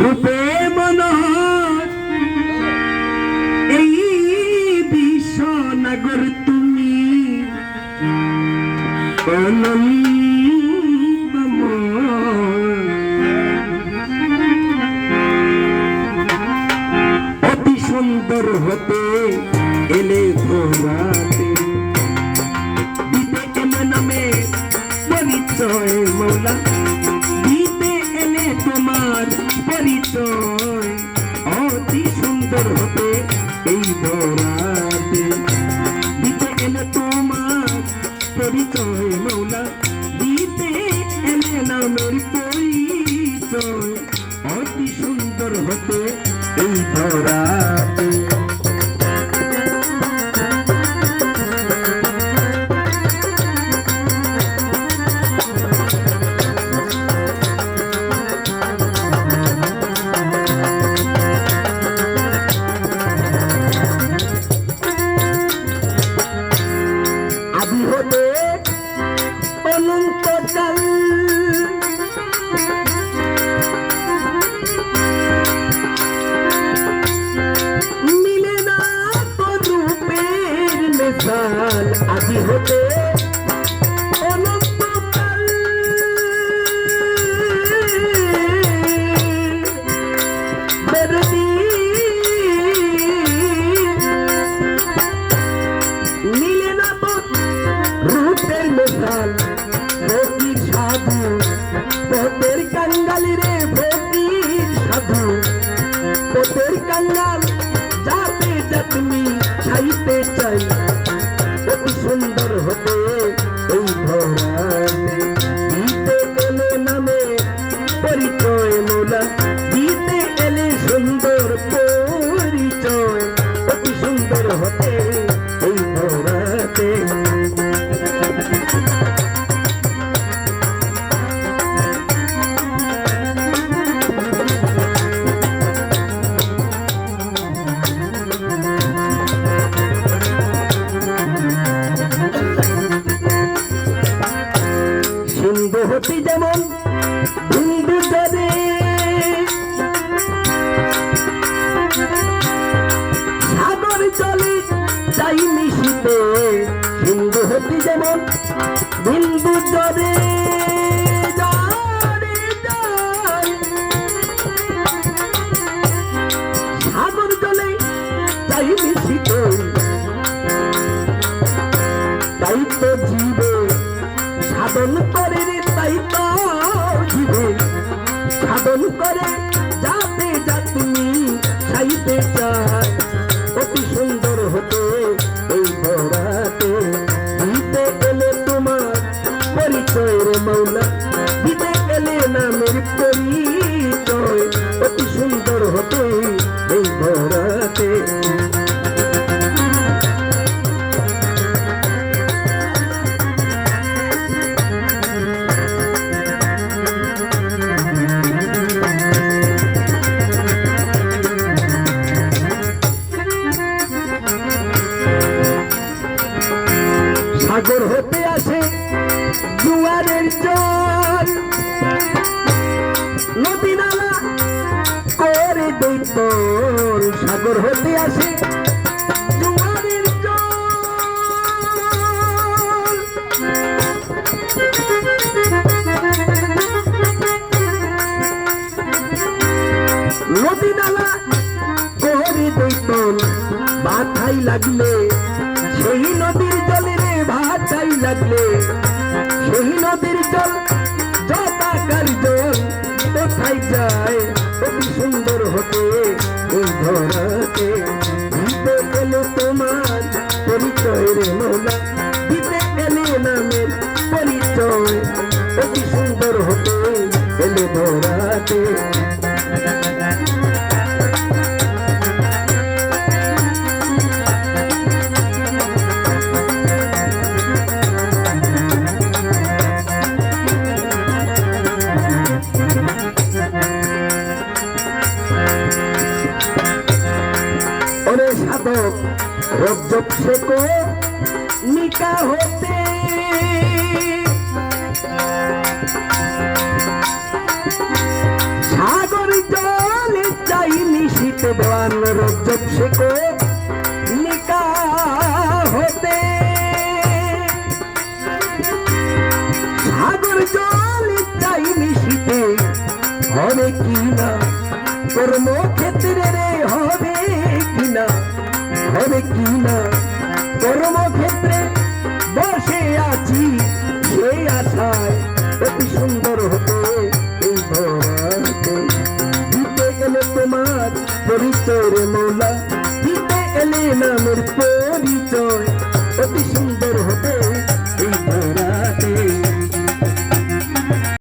রূপে মনোহর এই বিশ্বনগর তুমি অতি সুন্দর হতে এলে ভোরাতে, দিতে এলে নামে পরিচয় মৌলা। রাতে দিতে এলে তোমার পরিচয় মৌলা দিতে এলে নামের পরিচয় অতি সুন্দর হতে এই ধরা পাবি হলে চাল। মিলে না রূপের মেশাল হতে Baby পথের কাঙ্গালি রে ফকির সাধু। পথের কাঙ্গাল যাতে যাতনি, চাইতে চাই অতি সুন্দর হতে এই ধরাতে দিতে এলে নামে পরিচয় মোলা দিতে এলে সুন্দর পরিচয়। অতি সুন্দর হতে চাই মিশিতে হিন্দু হতে যেমন বিন্দু জলে সাগর হতে আসে জুয়ারের জল। নদী নালা করে দৈতল সাগর হতে আসে জুয়ারের জল। নদী লাগলে লাগলে সেই নদীর জল জটাকার জল কোথায় যায়? অতি সুন্দর হতে ধরাতে দিতে তোমার পরিচয় রে মোলা রজ্জব শেখো নিকা হতে সাগর জলে চাই মিশিতে দেওয়ান রজ্জব শেখো নিকা হতে সাগর জলে চাই মিশিতে হবে হবে কি কর্মক্ষেত্রে বসে আছি সেই আশায়। অতি সুন্দর হতে এই ভবাতে দিতে গেলে তোমার পরিচয় রে মৌলা দিতে এলে নামের পরিচয়।